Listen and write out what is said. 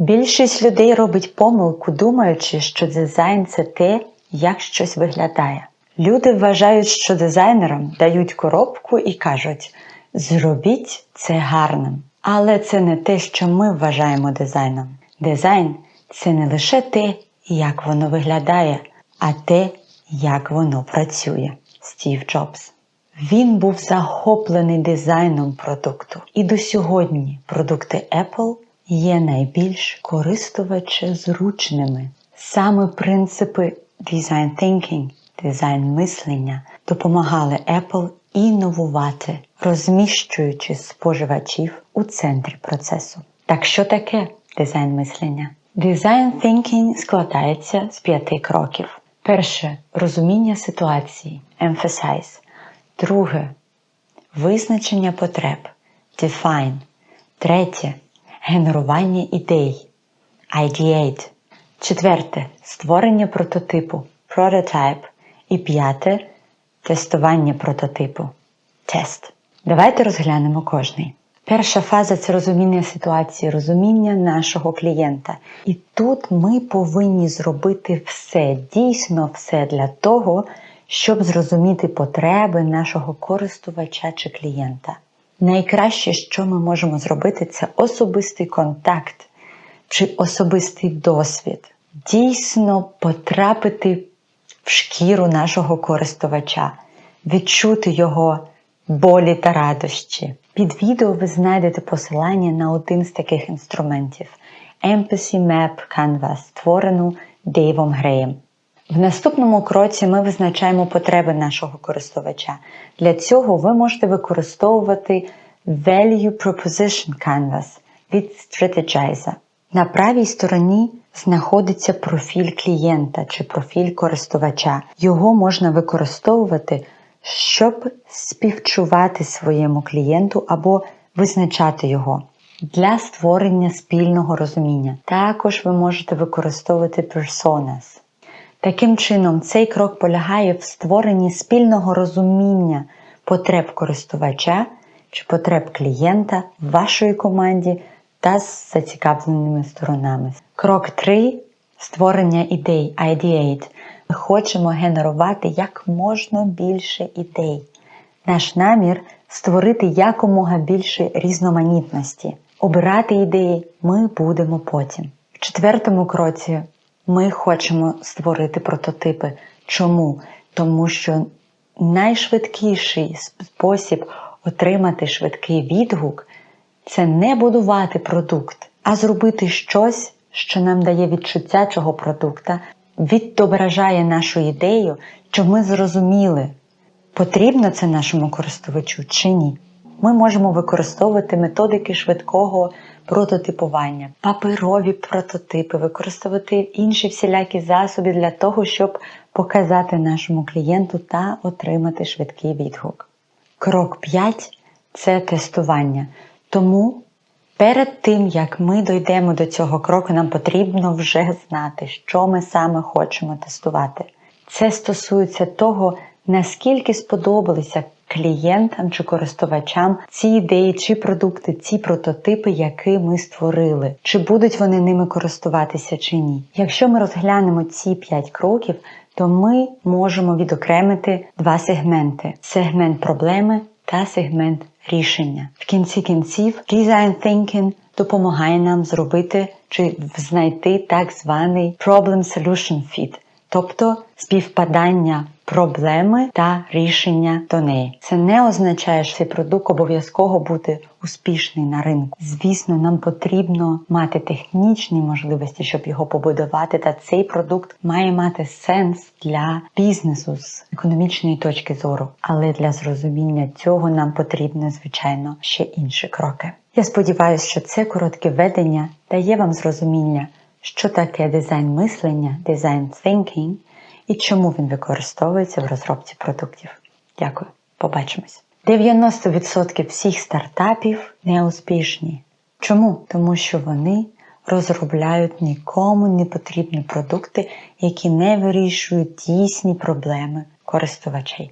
Більшість людей робить помилку, думаючи, що дизайн це те, як щось виглядає. Люди вважають, що дизайнерам дають коробку і кажуть: зробіть це гарним. Але це не те, що ми вважаємо дизайном. Дизайн це не лише те, як воно виглядає, а те, як воно працює. Стів Джобс. Він був захоплений дизайном продукту. І до сьогодні продукти Apple є найбільш користувачезручними. Саме принципи design thinking, дизайн мислення допомагали Apple інновувати, розміщуючи споживачів у центрі процесу. Так що таке дизайн мислення? Дизайн thinking складається з п'яти кроків. Перше розуміння ситуації emphasize. Друге визначення потреб define. Третє генерування ідей ideate. Четверте створення прототипу prototype. І п'яте тестування прототипу тест. Давайте розглянемо кожний. Перша фаза це розуміння ситуації, розуміння нашого клієнта. І тут ми повинні зробити все, дійсно все для того, щоб зрозуміти потреби нашого користувача чи клієнта. Найкраще, що ми можемо зробити, це особистий контакт чи особистий досвід. Дійсно потрапити в шкіру нашого користувача, відчути його болі та радощі. Під відео ви знайдете посилання на один з таких інструментів Empathy Map Canvas, створену Дейвом Греєм. В наступному кроці ми визначаємо потреби нашого користувача. Для цього ви можете використовувати Value Proposition Canvas від Strategizer. На правій стороні знаходиться профіль клієнта чи профіль користувача. Його можна використовувати, щоб співчувати своєму клієнту або визначати його для створення спільного розуміння. Також ви можете використовувати personas. Таким чином, цей крок полягає в створенні спільного розуміння потреб користувача чи потреб клієнта в вашій команді та з зацікавленими сторонами. Крок 3 створення ідей Ideate. Ми хочемо генерувати як можна більше ідей. Наш намір створити якомога більше різноманітності. Обирати ідеї ми будемо потім. В четвертому кроці ми хочемо створити прототипи. Чому? Тому що найшвидкіший спосіб отримати швидкий відгук це не будувати продукт, а зробити щось, що нам дає відчуття цього продукта, відображає нашу ідею, що ми зрозуміли, потрібно це нашому користувачу чи ні. Ми можемо використовувати методики швидкого прототипування, паперові прототипи, використовувати інші всілякі засоби для того, щоб показати нашому клієнту та отримати швидкий відгук. Крок 5 це тестування. Тому перед тим, як ми дійдемо до цього кроку, нам потрібно вже знати, що ми саме хочемо тестувати. Це стосується того, наскільки сподобалися клієнтам чи користувачам ці ідеї, чи продукти, ці прототипи, які ми створили, чи будуть вони ними користуватися чи ні. Якщо ми розглянемо ці 5 кроків, то ми можемо відокремити два сегменти: сегмент проблеми та сегмент рішення. В кінці кінців Design Thinking допомагає нам зробити чи знайти так званий Problem Solution Fit, тобто співпадання проблеми та рішення до неї. Це не означає, що цей продукт обов'язково буде успішний на ринку. Звісно, нам потрібно мати технічні можливості, щоб його побудувати. Та цей продукт має мати сенс для бізнесу з економічної точки зору. Але для зрозуміння цього нам потрібно, звичайно, ще інші кроки. Я сподіваюся, що це коротке ведення дає вам зрозуміння, що таке дизайн мислення, дизайн thinking і чому він використовується в розробці продуктів. Дякую, побачимось. 90% всіх стартапів неуспішні. Чому? Тому що вони розробляють нікому не потрібні продукти, які не вирішують дійсні проблеми користувачей.